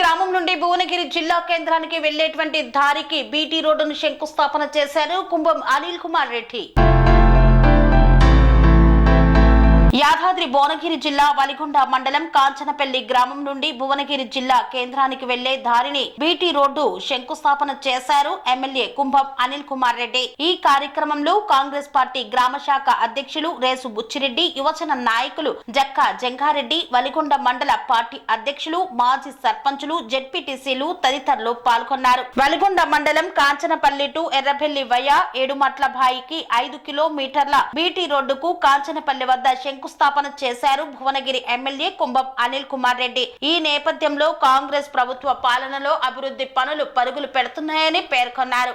గ్రామం నుండి భువనగిరి జిల్లా కేంద్రానికి వెళ్ళేటువంటి దారికి బీటీ రోడ్డును శంకుస్థాపన చేశారు కుంభం అనిల్ కుమార్ రెడ్డి. యాదాద్రి భువనగిరి జిల్లా వలిగొండ మండలం కాంచనపల్లి గ్రామం నుండి భువనగిరి జిల్లా కేంద్రానికి వెళ్ళే దారిని బీటీ రోడ్డు శంకుస్థాపన చేశారు ఎమ్మెల్యే కుంభం అనిల్ కుమార్ రెడ్డి. ఈ కార్యక్రమంలో కాంగ్రెస్ పార్టీ గ్రామ శాఖ అధ్యక్షులు రేసు బుచ్చిరెడ్డి యువజన నాయకులు జక్కా జంగారెడ్డి వలిగొండ మండల పార్టీ అధ్యక్షులు మాజీ సర్పంచులు జెడ్పీటీసీలు తదితరులు పాల్గొన్నారు. వలిగొండ మండలం కాంచనపల్లి టు ఎర్రబెల్లి వయ ఏడుమట్ల బాయికి ఐదు కిలోమీటర్ల బీటీ రోడ్డుకు కాంచనపల్లి వద్ద శంకుస్థాపన చేశారు భువనగిరి ఎమ్మెల్యే కుంభం అనిల్ కుమార్ రెడ్డి. ఈ నేపథ్యంలో కాంగ్రెస్ ప్రభుత్వ పాలనలో అభివృద్ధి పనులు పరుగులు పెడుతున్నాయని పేర్కొన్నారు.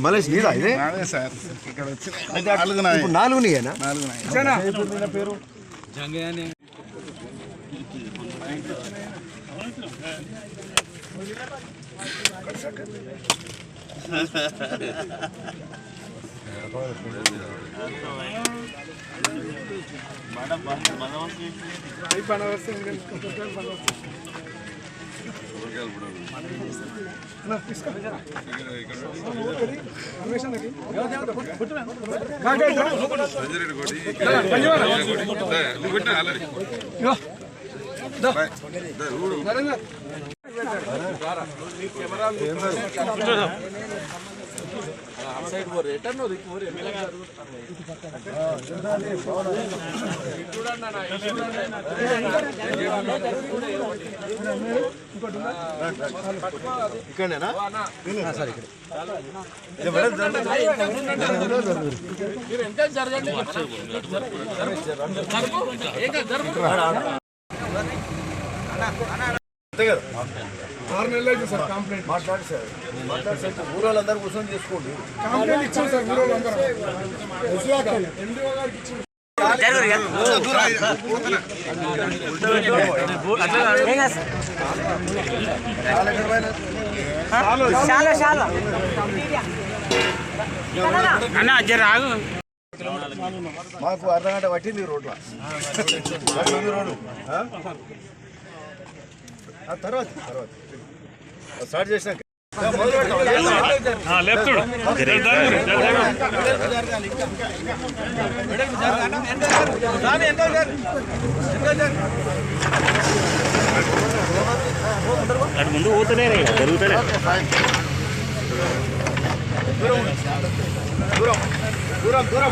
మలేష్ నీదా ఇది సార్ ఇక్కడ వచ్చి నాలుగు నీయేనా నాలుగు కెమెరా సైడ్ పోరే ఎటన్నో దిక్కు నాయి. ఇక్కడేనా సార్ ఇక్కడ ఆరు నెలలు అయింది సార్ కంప్లైంట్ మాట్లాడు సార్. మాట్లాడు సార్. ఊరోళ్ళందరూ కూర్చొని చేసుకోండి. కంప్లైంట్ ఇచ్చాం సార్ మీరు వాళ్ళందరూ ఎండిఓ గారికి మాకు అర్ధ గంట పట్టింది రోడ్లో రోడ్డు. తర్వాత తర్వాత స్టార్ట్ చేసినాక మొదలు పెడతాం. అటు ముందు పోతూనే జరుగుతూనే దూరం దూరం దూరం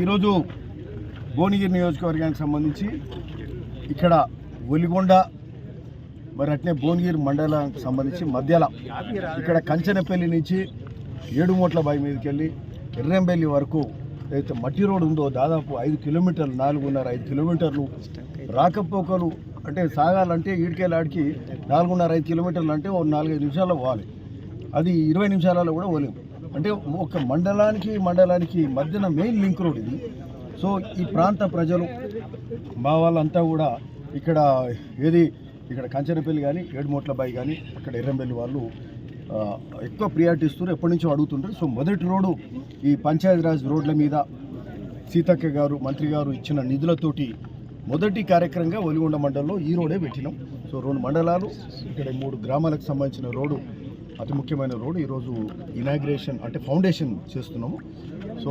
ఈరోజు భువనగిరి నియోజకవర్గానికి సంబంధించి ఇక్కడ ఒలిగొండ మరి అట్నే భువనగిరి మండలానికి సంబంధించి మధ్యలో ఇక్కడ కంచనపల్లి నుంచి ఏడుమూట్ల బావి మీదకి వెళ్ళి ఎర్రంబెల్లి వరకు అయితే మట్టి రోడ్ ఉందో దాదాపు ఐదు కిలోమీటర్లు నాలుగున్నర ఐదు కిలోమీటర్లు రాకపోకలు అంటే సాగాలంటే ఈడికేలాడికి నాలుగున్నర ఐదు కిలోమీటర్లు అంటే ఓ నాలుగైదు నిమిషాల్లో పోవాలి. అది ఇరవై నిమిషాలలో కూడా పోలేము. అంటే ఒక మండలానికి మండలానికి మధ్యన మెయిన్ లింక్ రోడ్ ఇది. సో ఈ ప్రాంత ప్రజలు మా వాళ్ళంతా కూడా ఇక్కడ ఏది ఇక్కడ కంచనపల్లి కానీ ఏడుమోట్లబాయి కానీ అక్కడ ఎర్రంబెల్లి వాళ్ళు ఎక్కువ ప్రియారిటీ ఇస్తున్నారు. ఎప్పటి నుంచో అడుగుతుంటారు. సో మొదటి రోడ్డు ఈ పంచాయతీరాజ్ రోడ్ల మీద సీతక్క గారు మంత్రి గారు ఇచ్చిన నిధులతోటి మొదటి కార్యక్రమంగా ఒలిగొండ మండలంలో ఈ రోడే పెట్టినాం. సో రెండు మండలాలు ఇక్కడ మూడు గ్రామాలకు సంబంధించిన రోడ్డు అతి ముఖ్యమైన రోడ్డు ఈరోజు ఇనాగ్రేషన్ అంటే ఫౌండేషన్ చేస్తున్నాము. సో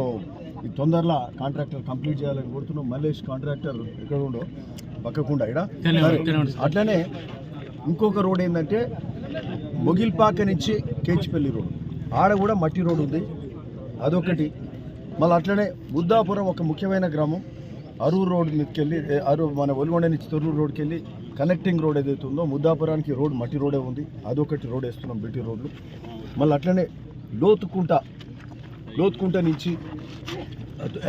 ఈ తొందరలో కాంట్రాక్టర్ కంప్లీట్ చేయాలని కోరుతున్నాం. మల్లేష్ కాంట్రాక్టర్ ఎక్కడ ఉండో? పక్కకుండా ఇక్కడ అట్లనే ఇంకొక రోడ్ ఏంటంటే మొగిల్పాక నుంచి కేచిపల్లి రోడ్. ఆడ కూడా మట్టి రోడ్ ఉంది. అదొకటి. మళ్ళీ అట్లనే బుద్ధాపురం ఒక ముఖ్యమైన గ్రామం. అరూరు రోడ్ మీదకి వెళ్ళి అరూరు మన ఒలిగొండ నుంచి తొర్రూరు రోడ్కి వెళ్ళి కనెక్టింగ్ రోడ్ ఏదైతే ఉందో ముద్దాపురానికి రోడ్ మట్టి రోడే ఉంది. అదొకటి రోడ్ వేస్తున్నాం బీటీ రోడ్లు. మళ్ళీ అట్లనే లోతుకుంట లోతుకుంట నుంచి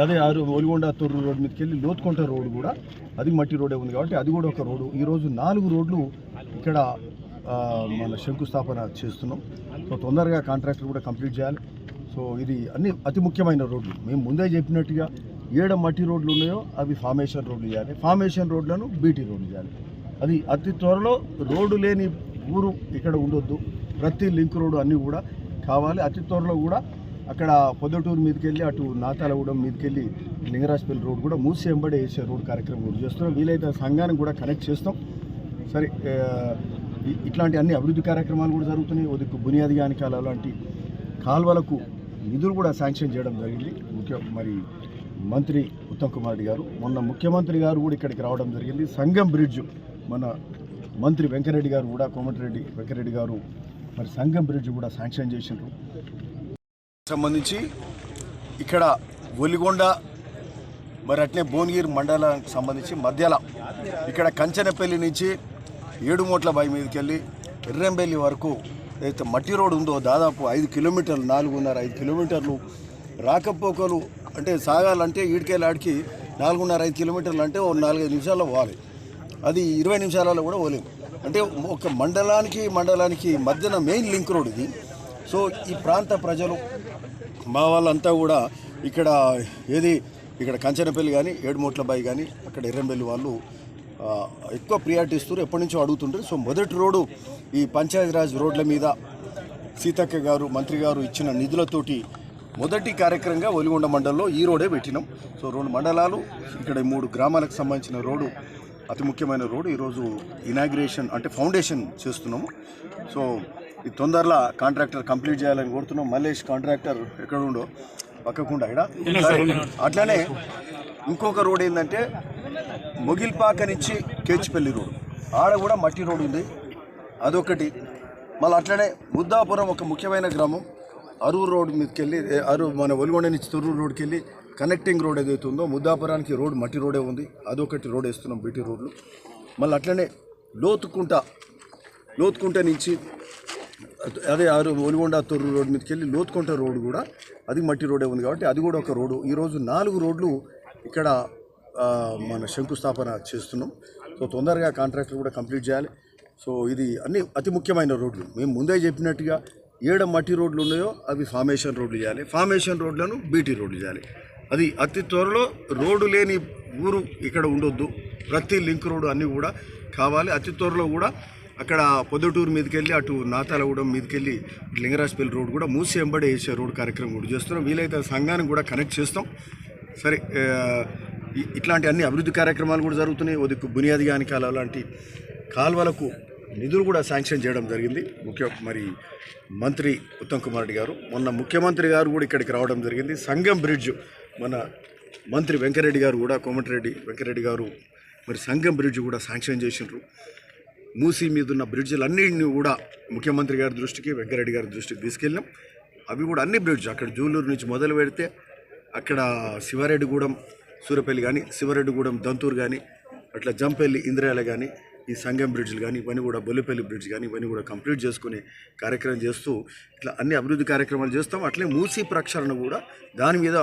అదే ఆరు ఒలిగొండ తొర్రు రోడ్ మీదకి వెళ్ళి లోతుకుంట రోడ్ కూడా అది మట్టి రోడే ఉంది కాబట్టి అది కూడా ఒక రోడ్డు ఈరోజు నాలుగు రోడ్లు ఇక్కడ మన శంకుస్థాపన చేస్తున్నాం. సో తొందరగా కాంట్రాక్టర్ కూడా కంప్లీట్ చేయాలి. సో ఇది అన్ని అతి ముఖ్యమైన రోడ్లు. మేము ముందే చెప్పినట్టుగా ఏడ మట్టి రోడ్లు ఉన్నాయో అవి ఫార్మేషన్ రోడ్లు చేయాలి. ఫార్మేషన్ రోడ్లను బీటీ రోడ్లు చేయాలి. అది అతి త్వరలో రోడ్డు లేని ఊరు ఇక్కడ ఉండొద్దు. ప్రతి లింక్ రోడ్డు అన్నీ కూడా కావాలి. అతి త్వరలో కూడా అక్కడ పొద్దుటూరు మీదకి వెళ్ళి అటు నాతాలగూడెం మీదకి వెళ్ళి లింగరాజపల్లి రోడ్ కూడా మూసి ఎంబడే వేసే రోడ్ కార్యక్రమం కూడా చేస్తున్నాం. వీలైతే సంఘాన్ని సంఘానికి కూడా కనెక్ట్ చేస్తాం. సరే ఇట్లాంటి అన్ని అభివృద్ధి కార్యక్రమాలు కూడా జరుగుతున్నాయి. ఉదిక్కు బునియాది గానికాల లాంటి కాల్వలకు నిధులు కూడా శాంక్షన్ చేయడం జరిగింది. ముఖ్య మరి మంత్రి ఉత్తమ్ కుమార్ రెడ్డి గారు. మొన్న ముఖ్యమంత్రి గారు కూడా ఇక్కడికి రావడం జరిగింది. సంగం బ్రిడ్జ్ మన మంత్రి వెంకరెడ్డి గారు కూడా కోమటిరెడ్డి వెంకరెడ్డి గారు మరి సంఘం బ్రిడ్జ్ కూడా శాంక్షన్ చేసిండ్రు. సంబంధించి ఇక్కడ ఒలిగొండ మరి అట్నే భువనగిరి మండలానికి సంబంధించి మధ్యలో ఇక్కడ కంచనపల్లి నుంచి ఏడుమూట్ల బావి మీదకి వెళ్ళి ఎర్రంబెల్లి వరకు అయితే మట్టి రోడ్ ఉందో దాదాపు ఐదు కిలోమీటర్లు నాలుగున్నర ఐదు కిలోమీటర్లు రాకపోకలు అంటే సాగాలంటే ఈడికెళ్ళాడికి నాలుగున్నర ఐదు కిలోమీటర్లు అంటే ఓ నాలుగైదు నిమిషాల్లో పోవాలి. అది ఇరవై నిమిషాలలో కూడా పోలేము అంటే ఒక మండలానికి మండలానికి మధ్యన మెయిన్ లింక్ రోడ్ ఇది. సో ఈ ప్రాంత ప్రజలు మా వాళ్ళంతా కూడా ఇక్కడ ఏది ఇక్కడ కంచనపల్లి కానీ ఏడుమూట్లబాయి కానీ అక్కడ ఎర్రంబెల్లి వాళ్ళు ఎక్కువ ప్రియారిటీ ఇస్తారు ఎప్పటి నుంచో అడుగుతుంటారు. సో మొదటి రోడ్డు ఈ పంచాయతీరాజ్ రోడ్ల మీద సీతక్క గారు మంత్రి గారు ఇచ్చిన నిధులతోటి మొదటి కార్యక్రమంగా ఒలిగొండ మండలంలో ఈ రోడే పెట్టినాం. సో రెండు మండలాలు ఇక్కడ మూడు గ్రామాలకు సంబంధించిన రోడ్డు అతి ముఖ్యమైన రోడ్డు ఈరోజు ఇనాగ్రేషన్ అంటే ఫౌండేషన్ చేస్తున్నాము. సో ఈ తొందరలో కాంట్రాక్టర్ కంప్లీట్ చేయాలని కోరుతున్నాం. మల్లేష్ కాంట్రాక్టర్ ఎక్కడ ఉండో? పక్కకుండా ఇక్కడ అట్లనే ఇంకొక రోడ్ ఏంటంటే మొగిల్పాక నుంచి కేచిపల్లి రోడ్. ఆడ కూడా మట్టి రోడ్ ఉంది. అదొకటి మళ్ళీ అట్లనే ముద్దాపురం ఒక ముఖ్యమైన గ్రామం. అరూరు రోడ్ మీదకి వెళ్ళి అరూరు మన ఒలిగొండ నుంచి తొర్రూరు రోడ్కి వెళ్ళి కనెక్టింగ్ రోడ్ ఏదైతే ఉందో ముద్దాపురానికి రోడ్ మట్టి రోడే ఉంది. అదొకటి రోడ్ వేస్తున్నాం బీటీ రోడ్లు. మళ్ళీ అట్లనే లోతుకుంట లోతుకుంట నుంచి అదే ఆరు ఒలిగొండ తొర్రు రోడ్ మీదకి వెళ్ళి లోతుకుంట రోడ్ కూడా అది మట్టి రోడే ఉంది కాబట్టి అది కూడా ఒక రోడ్డు ఈరోజు నాలుగు రోడ్లు ఇక్కడ మన శంకుస్థాపన చేస్తున్నాం. సో తొందరగా కాంట్రాక్టర్ కూడా కంప్లీట్ చేయాలి. సో ఇది అన్ని అతి ముఖ్యమైన రోడ్లు. మేము ముందే చెప్పినట్టుగా ఏడ మట్టి రోడ్లు ఉన్నాయో అవి ఫార్మేషన్ రోడ్లు చేయాలి. ఫార్మేషన్ రోడ్లను బీటీ రోడ్లు చేయాలి. అది అతి త్వరలో రోడ్డు లేని ఊరు ఇక్కడ ఉండొద్దు. ప్రతి లింక్ రోడ్డు అన్నీ కూడా కావాలి. అతి త్వరలో కూడా అక్కడ పొద్దుటూరు మీదకి వెళ్ళి అటు నాతాలగూడెం మీదకి వెళ్ళి లింగరాజపల్లి రోడ్ కూడా మూసి ఎంబడి వేసే రోడ్ కార్యక్రమం కూడా చేస్తున్నాం. వీలైతే ఆ సంఘానికి కూడా కనెక్ట్ చేస్తాం. సరే ఇట్లాంటి అన్ని అభివృద్ధి కార్యక్రమాలు కూడా జరుగుతున్నాయి. ఉదిక్కు బునియాది గానికాల లాంటి కాల్వలకు నిధులు కూడా శాంక్షన్ చేయడం జరిగింది. ముఖ్య మరి మంత్రి ఉత్తమ్ కుమార్ రెడ్డి గారు. మొన్న ముఖ్యమంత్రి గారు కూడా ఇక్కడికి రావడం జరిగింది. సంఘం బ్రిడ్జ్ మన మంత్రి వెంకరెడ్డి గారు కూడా కోమటిరెడ్డి వెంకరెడ్డి గారు మరి సంఘం బ్రిడ్జ్ కూడా శాంక్షన్ చేసిండ్రు. మూసీ మీద ఉన్న బ్రిడ్జ్లన్నింటినీ కూడా ముఖ్యమంత్రి గారి దృష్టికి వెంకరెడ్డి గారి దృష్టికి తీసుకెళ్ళాం అవి కూడా అన్ని బ్రిడ్జ్ అక్కడ జూలూరు నుంచి మొదలు పెడితే అక్కడ శివారెడ్డిగూడెం సూరపల్లి కానీ శివారెడ్డిగూడెం దంతూరు కానీ అట్లా జంపల్లి ఇంద్రాయల కానీ ఈ సంగం బ్రిడ్జ్లు కానీ ఇవన్నీ కూడా బొల్లిపల్లి బ్రిడ్జ్ కానీ ఇవన్నీ కూడా కంప్లీట్ చేసుకునే కార్యక్రమం చేస్తూ ఇట్లా అన్ని అభివృద్ధి కార్యక్రమాలు చేస్తాం. అట్లే మూసీ ప్రక్షాళన కూడా దాని మీద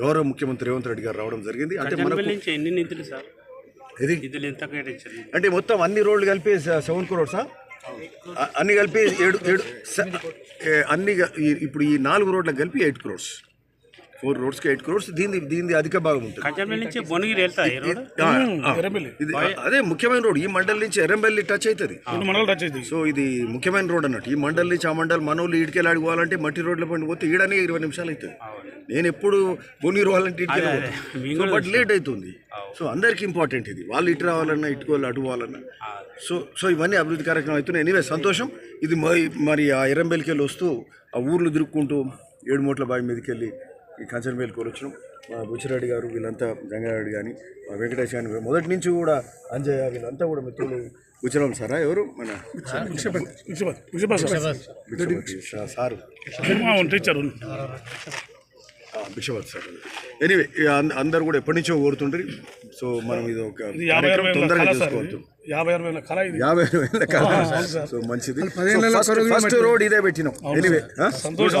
గౌరవ ముఖ్యమంత్రి రేవంత్ రెడ్డి గారు రావడం జరిగింది. అంటే మనకు నుంచి ఎన్ని నిధులు సార్? ఇది నిధులు ఎంత కేటాయించారు? అంటే మొత్తం అన్ని రోడ్లు కలిపి సెవెన్ క్రోడ్సా అన్ని కలిపి ఏడు ఏడు అన్ని ఇప్పుడు ఈ నాలుగు రోడ్లకు కలిపి ఎయిట్ క్రోడ్స్. ఫోర్ రోడ్స్కి ఎయిట్ క్రోర్స్ దీని దీని అధిక భాగం ఉంటుంది. అదే ముఖ్యమైన రోడ్ ఈ మండల్ నుంచి ఎర్రంబెల్లి టచ్ అవుతుంది మండలం టచ్ అయింది సో ఇది ముఖ్యమైన రోడ్ అన్నట్టు. ఈ మండల్ నుంచి ఆ మండల్ మనోళ్ళు ఈడికెళ్ళి ఆడుకోవాలంటే మట్టి రోడ్ల పైన పోతే ఈడనే ఇరవై నిమిషాలు అవుతుంది నేను ఎప్పుడు భువనగిరి అదే. మేము సో బట్ లేట్ అవుతుంది సో అందరికి ఇంపార్టెంట్ ఇది. వాళ్ళు ఇటు రావాలన్నా ఇటు వాళ్ళు అటు పోవాలన్నా. సో సో ఇవన్నీ అభివృద్ధి కార్యక్రమం అవుతున్నాయి. ఎనీవే సంతోషం. ఇది మరి మరి ఆ ఎర్రంబెల్లికి వెళ్ళి వస్తూ ఆ ఊర్లు తిరుక్కుంటూ ఏడు మూట్ల బావి మీదకి వెళ్ళి ఈ కంచనబెల్లికి వచ్చినాం మా బుచ్చిరెడ్డి గారు వీళ్ళంతా గంగారెడ్డి కానీ మా వెంకటేష్ కానీ మొదటి నుంచి కూడా అంజయ్య వీళ్ళంతా కూడా మిత్రులు బుచ్చిరామ్ సారా? ఎవరు? మన సారు బిక్షపతి సార్ ఎనీవే అందరు కూడా ఎప్పటి నుంచో కోరుతుండ్రి సో మనం ఇది ఒక తొందరగా చేసుకోవచ్చు. ఇది. యాభై అరవై వేల కళ సో మంచిది. ఫస్ట్ రోడ్ ఇదే పెట్టినాం. ఎనీవే సంతోషం